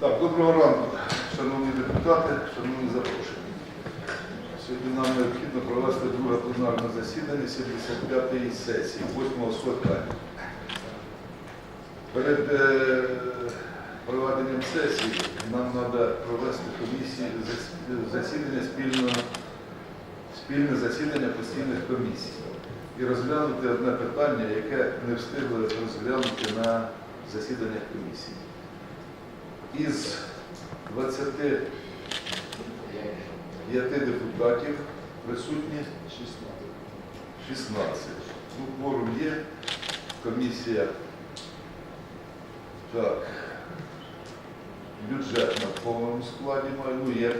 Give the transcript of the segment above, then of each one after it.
Так, доброго ранку, шановні депутати, шановні запрошені. Сьогодні нам необхідно провести друге пленарне засідання 75-ї сесії, 8-го скликання. Перед е, проведенням сесії нам треба провести комісії засідання спільно, спільне засідання постійних комісій і розглянути одне питання, яке не встигли розглянути на засіданнях комісії. Із 25 депутатів присутні 16. Ну, кворум є, комісія. Так. Бюджет на повному складі має, ну є.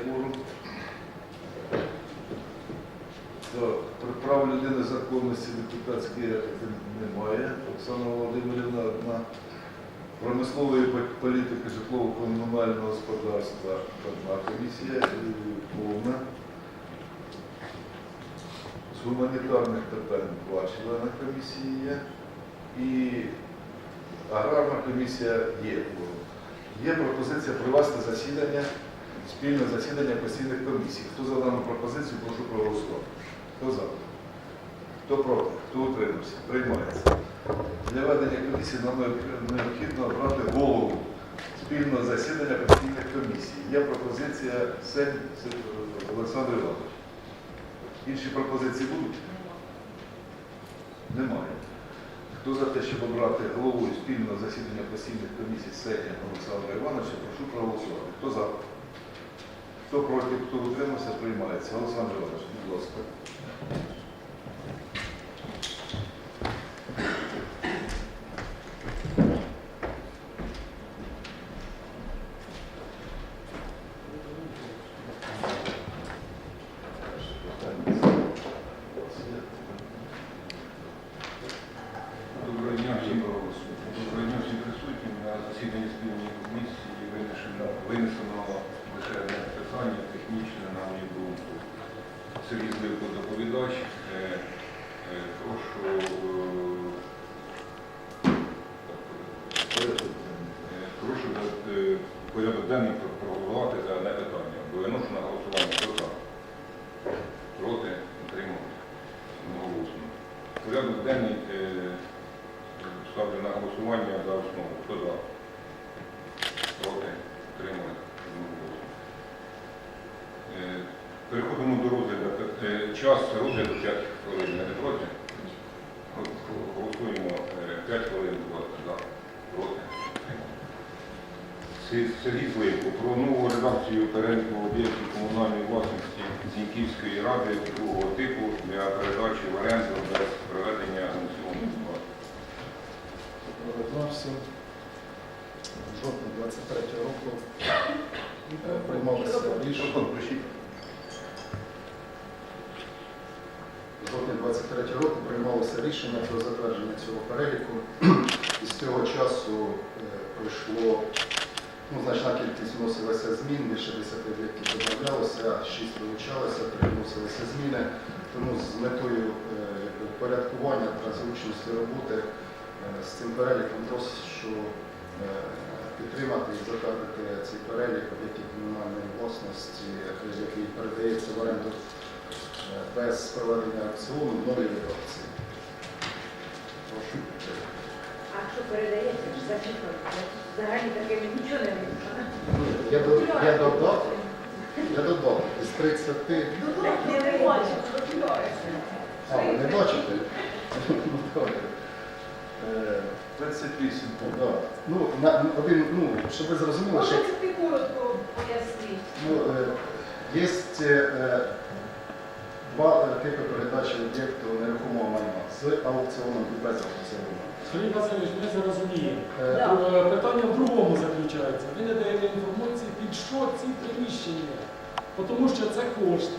Так, про право людини законності депутатської немає. Оксана Володимирівна одна. Промислової політики житлово-комунального господарства одна комісія повна. З гуманітарних питань два члени комісії є. І аграрна комісія є. Є пропозиція провести засідання, спільне засідання постійних комісій. Хто за дану пропозицію, прошу проголосувати. Хто за? Хто проти? Хто утримався? Приймається. Для ведення комісії нам необхідно обрати голову спільного засідання постійних комісій. Є пропозиція Сень Олександр Іванович. Інші пропозиції будуть? Немає. Хто за те, щоб обрати головою спільного засідання постійних комісій Сеня Олександра Івановича, прошу проголосувати. Хто за? Хто проти, хто утримався, приймається. Олександр Іванович, будь ласка. На мою думку. серйозний доповідач. Е, е, Прошу е, прошу порядок денний проголосувати за одне питання. Бо ношу на голосування. Хто за? Проти? Утримався? Одноголосно. Порядок денний е, ставлю на голосування за основу. Хто за? Проти? Утримали? Одноголосно. Е, Переходимо до розгляду. Е, Час розгляду 5 хвилин. Не проти? Голосуємо 5 хвилин, будь ласка, за. Проти? Сергій Зливко про нову редакцію переліку об'єктів комунальної власності Зіньківської ради другого типу для передачі в оренду без проведення аукціону. Доброго дня всім. В жовтні 23 року е, приймалося рішення. Включіть. 23 року приймалося рішення про затвердження цього переліку. І з цього часу е, пройшло ну, значна кількість вносилася змін, більше 10 об'єктів додавалося, 6 вилучалося, 3 вносилися зміни. Тому з метою е, якби, впорядкування та зручності роботи е, з цим переліком прошу підтримати і затвердити цей перелік об'єктів комунальної власності, який передається в оренду без проведення аукціону в новій. Прошу підтримати. А що передається, ж зачитувати? Взагалі таке нічого не вийшло. Я, до- я додав, я додав із 30. А, ви не бачите? Ну, добре. Е, 38. да. Ну, на, один, ну, щоб ви зрозуміли, що Може, ти коротко пояснити? ну, е, є е, два е, типи передачі об'єкту нерухомого майна з аукціоном і без аукціону. Сергій Васильович, ми це розуміємо. Е, Да. Е, Питання в другому заключається. Ви не даєте інформації, під що ці приміщення. Тому що це кошти,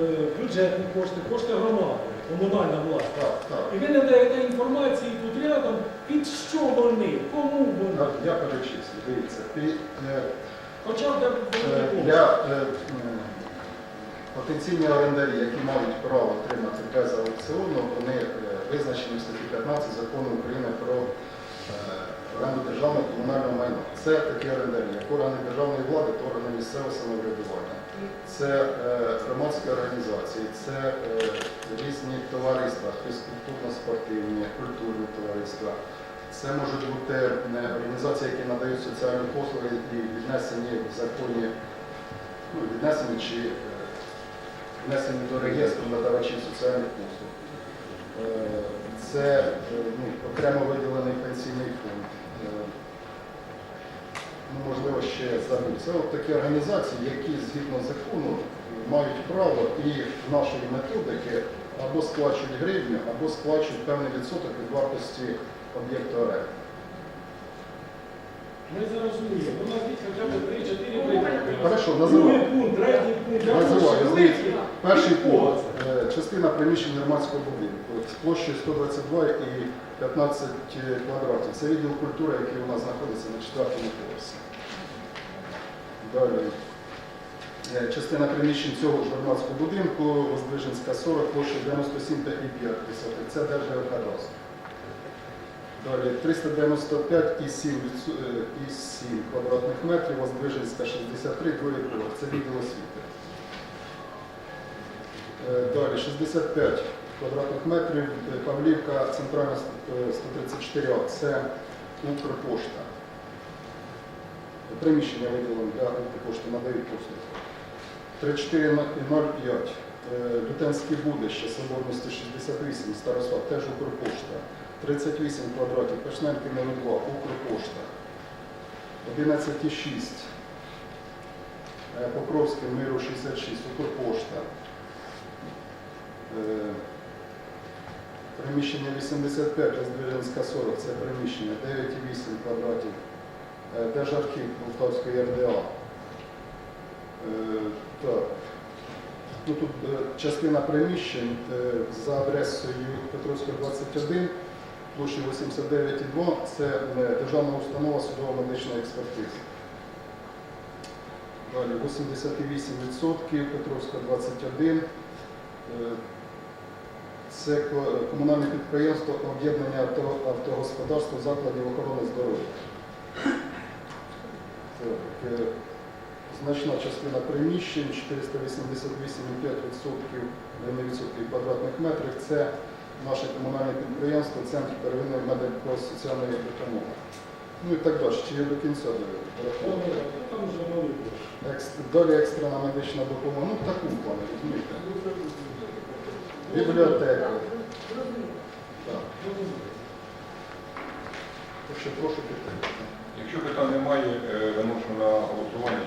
е, бюджетні кошти, кошти громади, комунальна власність. Так, так. І ви не даєте інформації тут рядом, під що вони, кому вони. Так, Я перечислю, дивіться, пі- е, Хоча б де Е, великі кошти. Для е, м, потенційні орендарі, які мають право отримати без аукціону, вони е, визначені в статті 15 закону України про е, оренду державного комунального майна. Це такі орендарі, як органи державної влади та органи місцевого самоврядування. Це е, громадські організації, це різні товариства, фізкультурно-спортивні, культурні товариства. Це можуть бути організації, які надають соціальні послуги і віднесені в законі, ну, віднесені чи внесені до реєстру надавачів соціальних послуг. Е, Це е, ну, окремо виділений пенсійний фонд. Е, Ну, можливо, ще забув. Це от такі організації, які згідно закону мають право і нашої методики або сплачують гривню, або сплачують певний відсоток від вартості об'єкту оренди. Ми зрозуміємо. Ну, назвіть хоча б 3-4 приклади. Хорошо, Другий називаю. пункт, третій пункт. Я Називаю. прошу, Дивіться. Перший пункт. Е, Частина приміщень громадського будинку з площею 122 і 15 квадратів. Це відділ культури, який у нас знаходиться на четвертому поверсі. Далі. Е, Частина приміщень цього ж громадського будинку Воздвиженська 40, площа 97,5. Це Держгеокадастр. Далі 395,7 е, і 7 квадратних метрів, Воздвиженська 63, другий поверх. Це відділ освіти. Е, Далі 65 квадратних метрів, е, Павлівка, центральна е, 134 А, це Укрпошта. Приміщення виділено для Укрпошти, надають послуги. 3405, е, Лютенське будище, Соборності 68, Старослав, теж Укрпошта. 38 квадратів, Пешненки 02, Укрпошта. 11,6, е, Покровське, Миру 66, Укрпошта. Е, Приміщення 85, Роздвиженська 40, це приміщення 9,8 квадратів. Е, Держархів Полтавської РДА. Ну, тут частина приміщень за адресою Петровська 21, площі 89,2, це е, державна установа судово-медичної експертизи. Далі 88% Петровська 21. Е, Це комунальне підприємство об'єднання автогосподарства закладів охорони здоров'я. Е, значна частина приміщень 488,5% відсотків квадратних метрів. Це наше комунальне підприємство, Центр первинної медико-соціальної допомоги. Ну і так далі, чи є до кінця Там, дораховувати. ну, Там вже мали гроші. Екс- екстрена медична допомога. Ну, в такому плані, розумієте. Бібліотека. Зрозуміло. Так. Так що прошу підтримати. Якщо питань немає, е, виношу на голосування